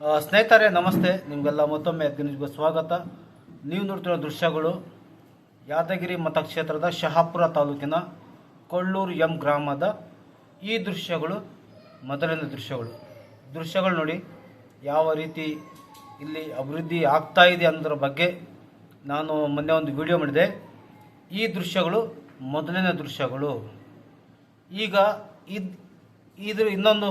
ಸ್ನೇಹಿತರೆ, ನಮಸ್ತೆ. ನಿಮಗೆಲ್ಲ ಮತ್ತೊಮ್ಮೆ ನ್ಯೂಸ್ಗೆ ಸ್ವಾಗತ. ನೀವು ನೋಡ್ತಿರೋ ದೃಶ್ಯಗಳು ಯಾದಗಿರಿ ಮತಕ್ಷೇತ್ರದ ಶಹಾಪುರ ತಾಲೂಕಿನ ಕೊಳ್ಳೂರು ಎಂ ಗ್ರಾಮದ ಈ ದೃಶ್ಯಗಳು, ಮೊದಲಿನ ದೃಶ್ಯಗಳು. ದೃಶ್ಯಗಳು ನೋಡಿ, ಯಾವ ರೀತಿ ಇಲ್ಲಿ ಅಭಿವೃದ್ಧಿ ಆಗ್ತಾ ಇದೆ ಅನ್ನೋದ್ರ ಬಗ್ಗೆ ನಾನು ಮೊನ್ನೆ ಒಂದು ವಿಡಿಯೋ ಮಾಡಿದೆ. ಈ ದೃಶ್ಯಗಳು ಮೊದಲನೇ ದೃಶ್ಯಗಳು. ಈಗ ಇದು ಇದ್ರ ಇನ್ನೊಂದು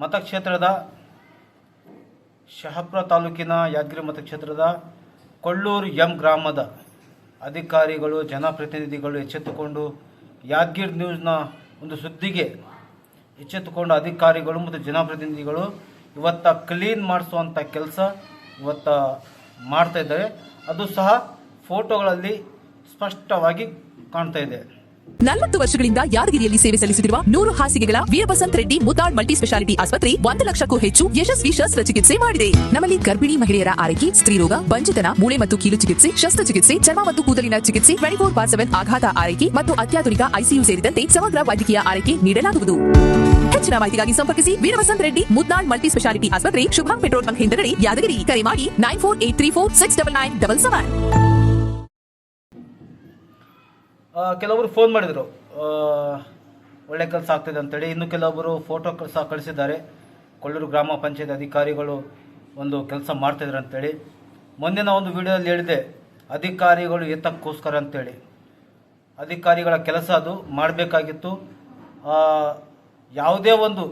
ಮತಕ್ಷೇತ್ರದ ಶಹಪುರ ತಾಲೂಕಿನ ಯಾದಗಿರಿ ಮತಕ್ಷೇತ್ರದ ಕೊಳ್ಳೂರು ಎಂ ಗ್ರಾಮದ ಅಧಿಕಾರಿಗಳು, ಜನಪ್ರತಿನಿಧಿಗಳು ಎಚ್ಚೆತ್ತುಕೊಂಡು ಯಾದಗಿರಿ ನ್ಯೂಸ್ನ ಒಂದು ಸುದ್ದಿಗೆ ಎಚ್ಚೆತ್ತುಕೊಂಡು ಅಧಿಕಾರಿಗಳು ಮತ್ತು ಜನಪ್ರತಿನಿಧಿಗಳು ಇವತ್ತ ಕ್ಲೀನ್ ಮಾಡಿಸುವಂಥ ಕೆಲಸ ಇವತ್ತ ಮಾಡ್ತಾ ಇದ್ದಾರೆ. ಅದು ಸಹ ಫೋಟೋಗಳಲ್ಲಿ ಸ್ಪಷ್ಟವಾಗಿ ಕಾಣ್ತಾ ಇದೆ. ನಲವತ್ತು ವರ್ಷಗಳಿಂದ ಯಾದಗಿರಿಯಲ್ಲಿ ಸೇವೆ ಸಲ್ಲಿಸುತ್ತಿರುವ ನೂರು ಹಾಸಿಗೆಗಳ ವೀರಬಸಂತ್ ರೆಡ್ಡಿ ಮುತಾಳ್ ಮಲ್ಟಿ ಸ್ಪೆಷಾಲಿಟಿ ಆಸ್ಪತ್ರೆ ಒಂದು ಲಕ್ಷಕ್ಕೂ ಹೆಚ್ಚು ಯಶಸ್ವಿ ಶಸ್ತ್ರಚಿಕಿತ್ಸೆ ಮಾಡಿದೆ. ನಮ್ಮಲ್ಲಿ ಗರ್ಭಿಣಿ ಮಹಿಳೆಯರ ಆರೈಕೆ ಸ್ತ್ರೀರೋಗ ಬಂಜತನ, ಮೂಳೆ ಮತ್ತು ಕೀಲು ಚಿಕಿತ್ಸೆ ಶಸ್ತ್ರಚಿಕಿತ್ಸೆ ಚರ್ಮ ಮತ್ತು ಕೂದಲಿನ ಚಿಕಿತ್ಸೆ ಟ್ವೆಂಟಿ ಫೋರ್ ಬಾರ್ ಸೆವೆನ್ ಆಘಾತ ಆರೈಕೆ ಮತ್ತು ಅತ್ಯಾಧುನಿಕ ಐಸಿಯು ಸೇರಿದಂತೆ ಸಮಗ್ರ ವೈದ್ಯಕೀಯ ಆರೈಕೆ ನೀಡಲಾಗುವುದು. ಹೆಚ್ಚಿನ ಮಾಹಿತಿಗಾಗಿ ಸಂಪರ್ಕಿಸಿ ವೀರವಸಂತ್ ರೆಡ್ಡಿ ಮುದ್ನಾಳ್ ಮಲ್ಟಿ ಸ್ಪೆಷಾಲಿಟಿ ಆಸ್ಪತ್ರೆ, ಶುಭಂ ಪೆಟ್ರೋಲ್ ಬಂಕ್ ಹಿಂದಗಡೆ, ಯಾದಗಿರಿ. ಕರೆ ಮಾಡಿ nine four eight three four six double nine double seven ಕೆಲವರು ಫೋನ್ ಮಾಡಿದರು. ಒಳ್ಳೆ ಕೆಲಸ ಆಗ್ತಿದೆ ಅಂತೇಳಿ. ಇನ್ನು ಕೆಲವರು ಫೋಟೋ ಸಹ ಕಳಿಸಿದ್ದಾರೆ. ಕೊಳ್ಳೂರು ಗ್ರಾಮ ಪಂಚಾಯತ್ ಅಧಿಕಾರಿಗಳು ಒಂದು ಕೆಲಸ ಮಾಡ್ತಿದ್ರು ಅಂತೇಳಿ. ಮೊನ್ನೆ ನಾವು ಒಂದು ವಿಡಿಯೋದಲ್ಲಿ ಹೇಳಿದೆ ಅಧಿಕಾರಿಗಳು ಎತ್ತಕ್ಕೋಸ್ಕರ ಅಂತೇಳಿ. ಅಧಿಕಾರಿಗಳ ಕೆಲಸ ಅದು ಮಾಡಬೇಕಾಗಿತ್ತು. ಯಾವುದೇ ಒಂದು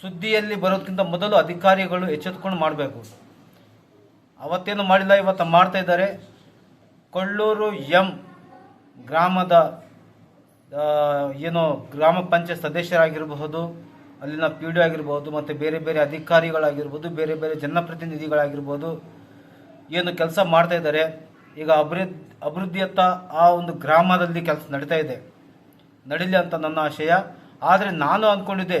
ಸುದ್ದಿಯಲ್ಲಿ ಬರೋದಕ್ಕಿಂತ ಮೊದಲು ಅಧಿಕಾರಿಗಳು ಎಚ್ಚೆತ್ಕೊಂಡು ಮಾಡಬೇಕು. ಅವತ್ತೇನು ಮಾಡಿಲ್ಲ, ಇವತ್ತು ಮಾಡ್ತಾ ಇದ್ದಾರೆ. ಕೊಳ್ಳೂರು ಎಂ ಗ್ರಾಮದ ಏನು ಗ್ರಾಮ ಪಂಚಾಯತ್ ಸದಸ್ಯರಾಗಿರಬಹುದು, ಅಲ್ಲಿನ ಪಿ ಡಿ ಆಗಿರ್ಬೋದು ಮತ್ತು ಬೇರೆ ಬೇರೆ ಅಧಿಕಾರಿಗಳಾಗಿರ್ಬೋದು ಬೇರೆ ಬೇರೆ ಜನಪ್ರತಿನಿಧಿಗಳಾಗಿರ್ಬೋದು ಏನು ಕೆಲಸ ಮಾಡ್ತಾ ಇದ್ದಾರೆ, ಈಗ ಅಭಿವೃದ್ಧಿ ಅಭಿವೃದ್ಧಿಯತ್ತ ಆ ಒಂದು ಗ್ರಾಮದಲ್ಲಿ ಕೆಲಸ ನಡೀತಾ ಇದೆ. ನಡೀಲಿ ಅಂತ ನನ್ನ ಆಶಯ. ಆದರೆ ನಾನು ಅಂದ್ಕೊಂಡಿದ್ದೆ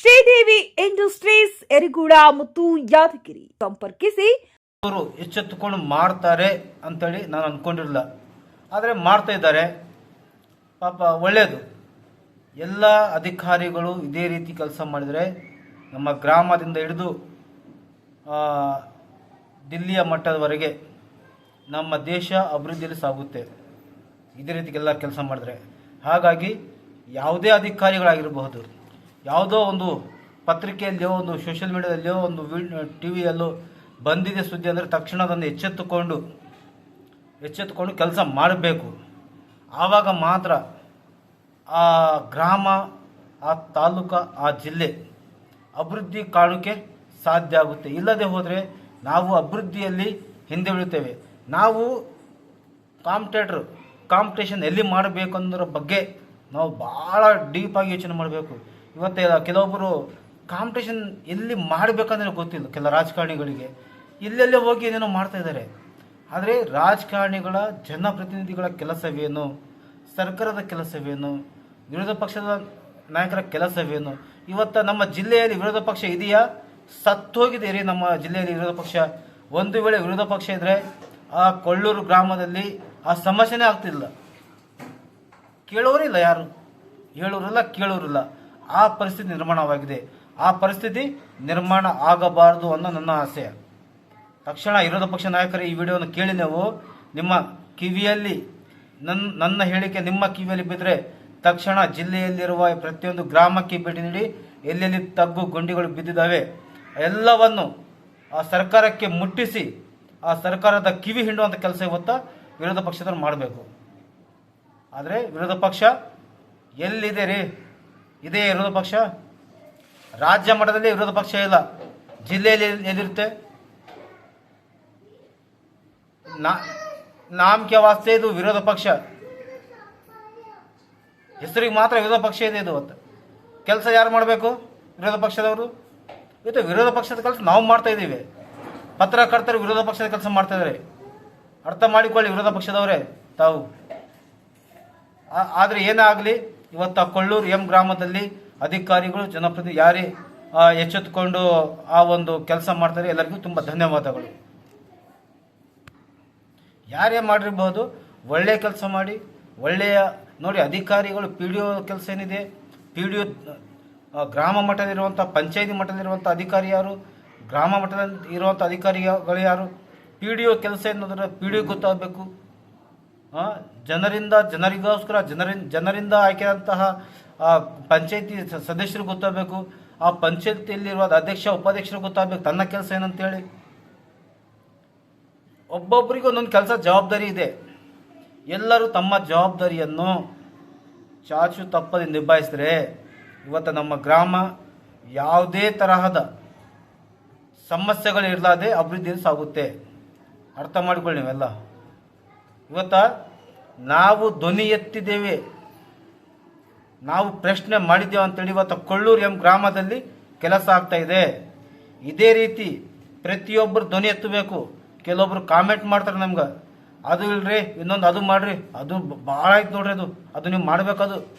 ಶ್ರೀದೇವಿ ಇಂಡಸ್ಟ್ರೀಸ್, ಎರಿಗೂಡ ಮತ್ತು ಯಾದಗಿರಿ ಸಂಪರ್ಕಿಸಿ. ಅವರು ಎಚ್ಚೆತ್ತುಕೊಂಡು ಮಾಡ್ತಾರೆ ಅಂತೇಳಿ ನಾನು ಅಂದ್ಕೊಂಡಿರಲಿಲ್ಲ ಆದರೆ ಮಾಡ್ತಾ ಇದ್ದಾರೆ. ಪಾಪ ಒಳ್ಳೆಯದು ಎಲ್ಲ ಅಧಿಕಾರಿಗಳು ಇದೇ ರೀತಿ ಕೆಲಸ ಮಾಡಿದರೆ ನಮ್ಮ ಗ್ರಾಮದಿಂದ ಹಿಡಿದು ದಿಲ್ಲಿಯ ಮಟ್ಟದವರೆಗೆ ನಮ್ಮ ದೇಶ ಅಭಿವೃದ್ಧಿಯಲ್ಲಿ ಸಾಗುತ್ತೆ. ಇದೇ ರೀತಿ ಎಲ್ಲ ಕೆಲಸ ಮಾಡಿದ್ರೆ. ಹಾಗಾಗಿ ಯಾವುದೇ ಅಧಿಕಾರಿಗಳಾಗಿರಬಹುದು. ಯಾವುದೋ ಒಂದು ಪತ್ರಿಕೆಯಲ್ಲಿಯೋ, ಒಂದು ಸೋಷಿಯಲ್ ಮೀಡಿಯಾದಲ್ಲಿಯೋ ಒಂದು ಟಿ ವಿಯಲ್ಲೋ ಬಂದಿದೆ ಸುದ್ದಿ ಅಂದರೆ ತಕ್ಷಣ ಅದನ್ನು ಎಚ್ಚೆತ್ತುಕೊಂಡು ಎಚ್ಚೆತ್ತುಕೊಂಡು ಕೆಲಸ ಮಾಡಬೇಕು. ಆವಾಗ ಮಾತ್ರ ಆ ಗ್ರಾಮ, ಆ ತಾಲೂಕು, ಆ ಜಿಲ್ಲೆ ಅಭಿವೃದ್ಧಿ ಕಾಣೋಕ್ಕೆ ಸಾಧ್ಯ ಆಗುತ್ತೆ. ಇಲ್ಲದೆ ಹೋದರೆ ನಾವು ಅಭಿವೃದ್ಧಿಯಲ್ಲಿ ಹಿಂದೆ ಬೀಳುತ್ತೇವೆ ನಾವು ಕಾಂಪಿಟೇಟ್ರ್ ಕಾಂಪಿಟೇಷನ್ ಎಲ್ಲಿ ಮಾಡಬೇಕು ಅನ್ನೋದ್ರ ಬಗ್ಗೆ ನಾವು ಭಾಳ ಡೀಪಾಗಿ ಯೋಚನೆ ಮಾಡಬೇಕು. ಇವತ್ತೇ ಕೆಲವೊಬ್ಬರು ಕಾಂಪಿಟೇಷನ್ ಎಲ್ಲಿ ಮಾಡಬೇಕಂದ್ರೆ ಗೊತ್ತಿಲ್ಲ, ಕೆಲ ರಾಜಕಾರಣಿಗಳಿಗೆ. ಇಲ್ಲೆಲ್ಲೇ ಹೋಗಿ ಏನೇನೋ ಮಾಡ್ತಾ ಇದ್ದಾರೆ. ಆದರೆ ರಾಜಕಾರಣಿಗಳ ಜನಪ್ರತಿನಿಧಿಗಳ ಕೆಲಸವೇನು? ಸರ್ಕಾರದ ಕೆಲಸವೇನು? ವಿರೋಧ ಪಕ್ಷದ ನಾಯಕರ ಕೆಲಸವೇನು? ಇವತ್ತು ನಮ್ಮ ಜಿಲ್ಲೆಯಲ್ಲಿ ವಿರೋಧ ಪಕ್ಷ ಇದೆಯಾ? ಸತ್ತೋಗಿದೆ ರೀ ನಮ್ಮ ಜಿಲ್ಲೆಯಲ್ಲಿ ವಿರೋಧ ಪಕ್ಷ. ಒಂದು ವೇಳೆ ವಿರೋಧ ಪಕ್ಷ ಇದ್ದರೆ ಆ ಕೊಳ್ಳೂರು ಗ್ರಾಮದಲ್ಲಿ ಆ ಸಮಸ್ಯೆನೇ ಆಗ್ತಿಲ್ಲ ಕೇಳೋರಿಲ್ಲ ಯಾರು? ಹೇಳೋರಿಲ್ಲ ಕೇಳೋರಿಲ್ಲ. ಆ ಪರಿಸ್ಥಿತಿ ನಿರ್ಮಾಣವಾಗಿದೆ. ಆ ಪರಿಸ್ಥಿತಿ ನಿರ್ಮಾಣ ಆಗಬಾರದು ಅನ್ನೋ ನನ್ನ ಆಸೆ. ತಕ್ಷಣ ವಿರೋಧ ಪಕ್ಷ ನಾಯಕರು, ಈ ವಿಡಿಯೋವನ್ನು ಕೇಳಿ ನೀವು. ನಿಮ್ಮ ಕಿವಿಯಲ್ಲಿ ನನ್ನ ನನ್ನ ಹೇಳಿಕೆ ನಿಮ್ಮ ಕಿವಿಯಲ್ಲಿ ಬಿದ್ದರೆ ತಕ್ಷಣ ಜಿಲ್ಲೆಯಲ್ಲಿರುವ ಪ್ರತಿಯೊಂದು ಗ್ರಾಮಕ್ಕೆ ಭೇಟಿ ನೀಡಿ, ಎಲ್ಲೆಲ್ಲಿ ತಗ್ಗು ಗುಂಡಿಗಳು ಬಿದ್ದಿದ್ದಾವೆ, ಎಲ್ಲವನ್ನು ಆ ಸರ್ಕಾರಕ್ಕೆ ಮುಟ್ಟಿಸಿ, ಆ ಸರ್ಕಾರದ ಕಿವಿ ಹಿಂಡುವಂಥ ಕೆಲಸ ಇವತ್ತು ವಿರೋಧ ಪಕ್ಷದವ್ರು ಮಾಡಬೇಕು. ಆದರೆ ವಿರೋಧ ಪಕ್ಷ ಎಲ್ಲಿದೆ ರೀ? ಇದೇ ವಿರೋಧ ಪಕ್ಷ? ರಾಜ್ಯ ಮಟ್ಟದಲ್ಲಿ ವಿರೋಧ ಪಕ್ಷ ಇಲ್ಲ. ಜಿಲ್ಲೆಯಲ್ಲಿ ಎಲ್ಲಿ- ಎಲ್ಲಿರುತ್ತೆ? ನಾ, ನಾಮಕೆ ವಾಸ್ತೆ ಇದು ವಿರೋಧ ಪಕ್ಷ. ಹೆಸರಿಗೆ ಮಾತ್ರ ವಿರೋಧ ಪಕ್ಷ ಇದೆ ಇದು ಅಂತ ಕೆಲಸ ಯಾರು ಮಾಡಬೇಕು ವಿರೋಧ ಪಕ್ಷದವರು? ಇವತ್ತು ವಿರೋಧ ಪಕ್ಷದ ಕೆಲಸ ನಾವು ಮಾಡ್ತಾ ಇದ್ದೀವಿ. ಪತ್ರಕರ್ತರು ವಿರೋಧ ಪಕ್ಷದ ಕೆಲಸ ಮಾಡ್ತಾ ಇದ್ದಾರೆ. ಅರ್ಥ ಮಾಡಿಕೊಳ್ಳಿ ವಿರೋಧ ಪಕ್ಷದವರೇ ತಾವು. ಆದರೆ ಏನೇ ಆಗಲಿ ಇವತ್ತು ಕೊಳ್ಳೂರು ಎಂ ಗ್ರಾಮದಲ್ಲಿ ಅಧಿಕಾರಿಗಳು, ಜನಪ್ರತಿನಿಧಿ ಯಾರೇ ಎಚ್ಚೆತ್ತುಕೊಂಡು ಆ ಒಂದು ಕೆಲಸ ಮಾಡ್ತಾರೆ, ಎಲ್ಲರಿಗೂ ತುಂಬ ಧನ್ಯವಾದಗಳು. ಯಾರೇ ಮಾಡಿರ್ಬೋದು ಒಳ್ಳೆಯ ಕೆಲಸ ಮಾಡಿ, ಒಳ್ಳೆಯ, ನೋಡಿ, ಅಧಿಕಾರಿಗಳು, ಪಿ ಡಿ ಒ ಕೆಲಸ ಏನಿದೆ, ಪಿ ಡಿ ಒ ಗ್ರಾಮ ಮಟ್ಟದಲ್ಲಿರುವಂಥ ಪಂಚಾಯತಿ ಮಟ್ಟದಲ್ಲಿರುವಂಥ ಅಧಿಕಾರಿ ಯಾರು, ಗ್ರಾಮ ಮಟ್ಟದಲ್ಲಿ ಇರುವಂಥ ಅಧಿಕಾರಿಗಳು ಯಾರು, ಪಿ ಡಿ ಒ ಕೆಲಸ ಏನಂದ್ರೆ ಪಿ ಡಿ ಒ ಗೊತ್ತಾಗಬೇಕು. ಜನರಿಂದ, ಜನರಿಗೋಸ್ಕರ ಜನರಿಂದ ಜನರಿಂದ ಆಯ್ಕೆಯಾದಂತಹ ಪಂಚಾಯತಿ ಸದಸ್ಯರು ಗೊತ್ತಾಗಬೇಕು. ಆ ಪಂಚಾಯತಿಯಲ್ಲಿರುವ ಅಧ್ಯಕ್ಷ, ಉಪಾಧ್ಯಕ್ಷರು ಗೊತ್ತಾಗಬೇಕು. ತನ್ನ ಕೆಲಸ ಏನಂತೇಳಿ? ಒಬ್ಬೊಬ್ಬರಿಗೂ ಒಂದೊಂದು ಕೆಲಸ ಜವಾಬ್ದಾರಿ ಇದೆ. ಎಲ್ಲರೂ ತಮ್ಮ ಜವಾಬ್ದಾರಿಯನ್ನು ಚಾಚು ತಪ್ಪದೆ ನಿಭಾಯಿಸಿದ್ರೆ ಇವತ್ತು ನಮ್ಮ ಗ್ರಾಮ ಯಾವುದೇ ತರಹದ ಸಮಸ್ಯೆಗಳು ಇರಲಾದೆ ಅಭಿವೃದ್ಧಿ ಸಾಗುತ್ತೆ. ಅರ್ಥ ಮಾಡಿಕೊಳ್ಳಿ ನೀವೆಲ್ಲ. ಇವತ್ತ ನಾವು ಧ್ವನಿ ಎತ್ತಿದ್ದೇವೆ. ನಾವು ಪ್ರಶ್ನೆ ಮಾಡಿದ್ದೇವೆ ಅಂತೇಳಿ ಇವತ್ತು ಕೊಳ್ಳೂರು ಎಂ ಗ್ರಾಮದಲ್ಲಿ ಕೆಲಸ ಆಗ್ತಾ ಇದೆ. ಇದೇ ರೀತಿ ಪ್ರತಿಯೊಬ್ಬರು ಧ್ವನಿ ಎತ್ತಬೇಕು. ಕೆಲವೊಬ್ರು ಕಾಮೆಂಟ್ ಮಾಡ್ತಾರೆ ನಮ್ಗೆ. ಅದು ಇಲ್ರಿ, ಇನ್ನೊಂದು ಅದು ಮಾಡ್ರಿ. ಅದು ಭಾಳ ಆಯ್ತು ನೋಡ್ರಿ ಅದು. ಅದು ನೀವು ಮಾಡಬೇಕದು.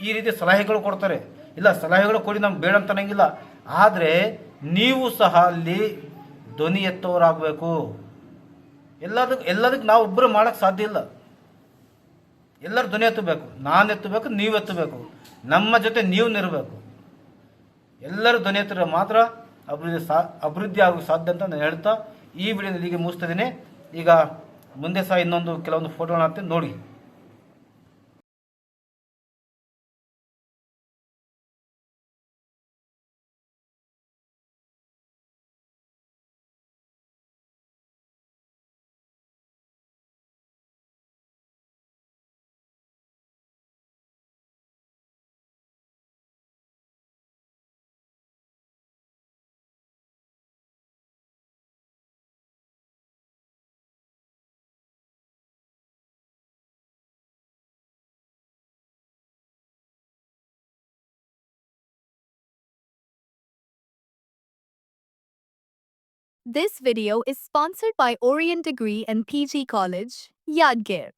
ಈ ರೀತಿ ಸಲಹೆಗಳು ಕೊಡ್ತಾರೆ. ಇಲ್ಲ, ಸಲಹೆಗಳು ಕೊಡಿ, ನಮ್ಗೆ ಬೇಡ ಅಂತ ಅನ್ನಂಗಿಲ್ಲ. ಆದರೆ, ನೀವು ಸಹ ಅಲ್ಲಿ ಧ್ವನಿ ಎತ್ತೋರಾಗಬೇಕು. ಎಲ್ಲದಕ್ಕೆ ಎಲ್ಲದಕ್ಕೆ ನಾವು ಒಬ್ಬರು ಮಾಡೋಕ್ಕೆ ಸಾಧ್ಯ ಇಲ್ಲ. ಎಲ್ಲರೂ ಧ್ವನಿ ಎತ್ತಬೇಕು, ನಾನು ಎತ್ತಬೇಕು, ನೀವು ಎತ್ತಬೇಕು. ನಮ್ಮ ಜೊತೆ ನೀವು ನಿರಬೇಕು. ಎಲ್ಲರೂ ಧ್ವನಿ ಎತ್ತಿದ್ರೆ ಮಾತ್ರ ಅಭಿವೃದ್ಧಿ ಸಾ, ಅಭಿವೃದ್ಧಿ ಆಗೋ ಸಾಧ್ಯ ಅಂತ ನಾನು ಹೇಳ್ತಾ ಈ ವಿಡಿಯೋ ಇಲ್ಲಿಗೆ ಮುಗಿಸ್ತಿದ್ದೀನಿ ಈಗ ಮುಂದೆ ಸಹ ಇನ್ನೊಂದು, ಕೆಲವೊಂದು ಫೋಟೋಗಳನ್ನ ನೋಡಿ. This video is sponsored by Orient Degree and PG College, Yadgir.